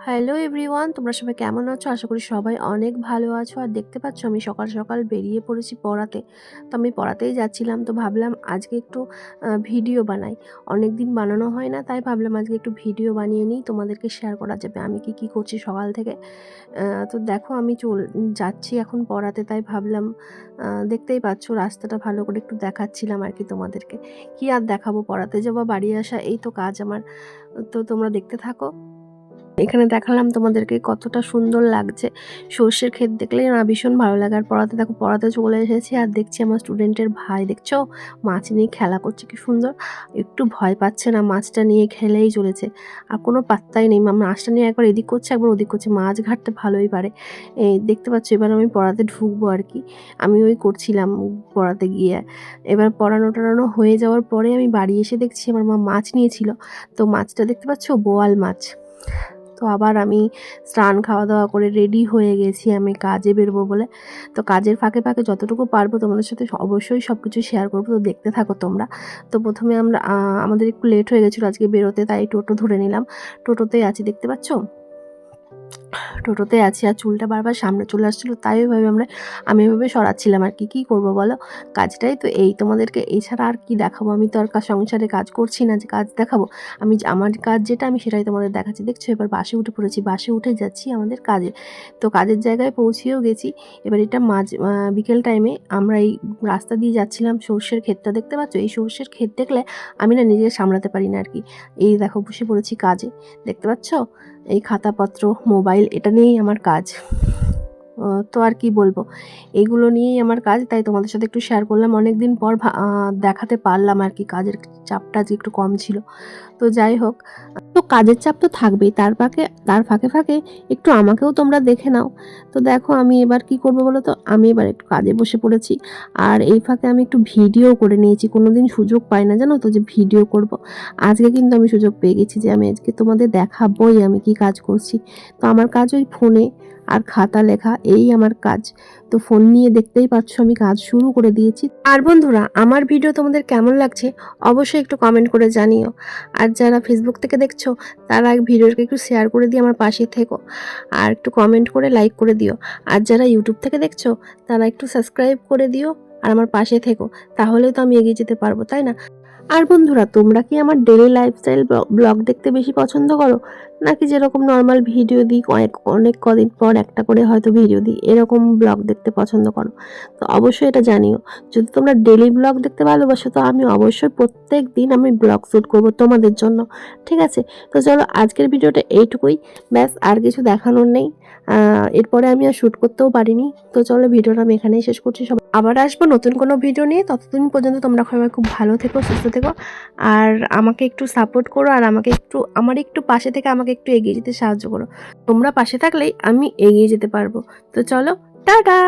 Hello everyone তোমরা সবাই কেমন আছো? আশা করি সবাই অনেক ভালো আছো। আর দেখতে পাচ্ছ, আমি সকাল সকাল বেরিয়ে পড়েছি পড়াতে। তো আমি পড়াতেই যাচ্ছিলাম, তো ভাবলাম আজকে একটু ভিডিও বানাই। অনেক দিন বানানো হয় না, তাই ভাবলাম আজকে একটু ভিডিও বানিয়ে নিই। তোমাদেরকে শেয়ার করা যাবে। আমি কি কি করছি সকাল থেকে? তো দেখো, আমি চল, যাচ্ছি এখন পড়াতে, তাই ভাবলাম দেখতেই পাচ্ছ, রাস্তাটা ভালো করে একটু দেখাচ্ছিলাম আর কি তোমাদেরকে। কি আর দেখাবো? পড়াতে যাওয়া, বাড়ি আসা, এই তো কাজ আমার। তো তোমরা দেখতে থাকো। এখানে দেখালাম তোমাদেরকে কতটা সুন্দর লাগছে। সর্ষের ক্ষেত দেখলেই না ভীষণ ভালো লাগে। আর পড়াতে দেখো, পড়াতে চলে এসেছি আর দেখছি আমার স্টুডেন্টের ভাই, দেখছ? মাছ নিয়ে খেলা করছে, কি সুন্দর। একটু ভয় পাচ্ছে না, মাছটা নিয়ে খেলেই চলেছে। আর কোনো পাত্তাই নেই। মাছটা নিয়ে একবার এদিক করছে, একবার ওদিক করছে। মাছ ঘাটতে ভালোই পারে। এই দেখতে পাচ্ছ, এবার আমি পড়াতে ঢুকবো আর কি। আমি ওই করছিলাম পড়াতে গিয়ে। এবার পড়ানো টড়ানো হয়ে যাওয়ার পরে আমি বাড়ি এসে দেখছি আমার মা মাছ নিয়েছিল। তো মাছটা দেখতে পাচ্ছ? বোয়াল মাছ। তো আবার আমি স্নান খাওয়া দাওয়া করে রেডি হয়ে গেছি, আমি কাজে বেরবো বলে। তো কাজের ফাঁকে ফাঁকে যতটুকু পারব তোমাদের সাথে অবশ্যই সব কিছু শেয়ার করব, তো দেখতে থাকো তোমরা। তো প্রথমে আমরা আমাদের একটু লেট হয়ে গেছিল, আজকে বেরোতে, তাই টোটো ধরে নিলাম। টোটোতেই আছি, দেখতে পাচ্ছ? টোটোতে আছি আর চুলটা বারবার সামনে চলে আসছিল, তাই ওইভাবে আমরা, আমি এভাবে সরাচ্ছিলাম আর কি। কী করব বলো? কাজটাই তো এই তোমাদেরকে, এছাড়া আর কি দেখাবো? আমি তো আর সংসারে কাজ করছি না যে কাজ দেখাবো। আমি আমার কাজ যেটা, আমি সেটাই তোমাদের দেখাচ্ছি। দেখছ, এবার বাসে উঠে পড়েছি, বাসে উঠে যাচ্ছি আমাদের কাজে। তো কাজের জায়গায় পৌঁছেও গেছি। এবার এটা মাঝ বিকেল টাইমে আমরা এই রাস্তা দিয়ে যাচ্ছিলাম সর্ষের ক্ষেতটা, দেখতে পাচ্ছ? এই সর্ষের ক্ষেত দেখলে আমি না নিজে সামলাতে পারি না আর কি। এই দেখো, বসে পড়েছি কাজে। দেখতে পাচ্ছ? এই খাতাপত্র মোবাইল এটা নিয়েই আমার কাজ। তো আর কি বলব? এইগুলো নিয়েই আমার কাজ, তাই তোমাদের সাথে একটু শেয়ার করলাম। অনেক দিন পর দেখাতে পারলাম আর কি, কাজের চাপটা যে একটু কম ছিল। তো যাই হোক, তো কাজের চাপ তো থাকবেই, তার ফাঁকে তার ফাঁকে ফাঁকে একটু আমাকেও তোমরা দেখে নাও। তো দেখো আমি এবার কি করব বলো তো? আমি এবার একটু কাজে বসে পড়েছি। আর এই ফাঁকে আমি একটু ভিডিও করে নিয়েছি। কোনোদিন সুযোগ পাই না, জানো তো, যে ভিডিও করব। আজকে কিন্তু আমি সুযোগ পেয়ে গেছি যে আমি আজকে তোমাদের দেখাবোই আমি কি কাজ করছি। তো আমার কাজ ওই ফোনে আর খাতা লেখা, এই আমার কাজ। তো ফোন নিয়ে দেখতেই পাচ্ছ আমি কাজ শুরু করে দিয়েছি। আর বন্ধুরা, আমার ভিডিও তোমাদের কেমন লাগছে, অবশ্যই একটু কমেন্ট করে জানিও। আর যারা ফেসবুক থেকে দেখছ, তারা ভিডিওটাকে একটু শেয়ার করে দিয়ে আমার পাশে থেকো। আর একটু কমেন্ট করে লাইক করে দিও। আর যারা ইউটিউব থেকে দেখছ, তারা একটু সাবস্ক্রাইব করে দিও, আর আমার পাশে থেকো। তাহলে তো আমি এগিয়ে যেতে পারব, তাই না? আর বন্ধুরা, তোমরা কি আমার ডেলি লাইফস্টাইল ব্লগ দেখতে বেশি পছন্দ করো? নাকি যেরকম নর্মাল ভিডিও দিই অনেক অনেক কদিন পর একটা করে হয়তো ভিডিও দিই, এরকম ব্লগ দেখতে পছন্দ করো? তো অবশ্যই এটা জানিও। যদি তোমরা ডেলি ব্লগ দেখতে ভালোবাসো, তো আমি অবশ্যই প্রত্যেক দিন আমি ব্লগ শ্যুট করব তোমাদের জন্য। ঠিক আছে? তো চলো, আজকের ভিডিওটা এইটুকুই। ব্যাস, আর কিছু দেখানোর নেই। এরপরে আমি আর শ্যুট করতেও পারিনি। তো চলো ভিডিওটা আমি এখানেই শেষ করছি। সব আবার আসব নতুন কোনো ভিডিও নিয়ে। ততদিন পর্যন্ত তোমরা সবাই খুব ভালো থেকো, সুস্থ থেকো আর আমাকে একটু সাপোর্ট করো আর আমাকে একটু, আমার একটু পাশে থেকে আমাকে একটু এগিয়ে যেতে সাহায্য করো। তোমরা পাশে থাকলেই আমি এগিয়ে যেতে পারব। তো চলো, টাটা!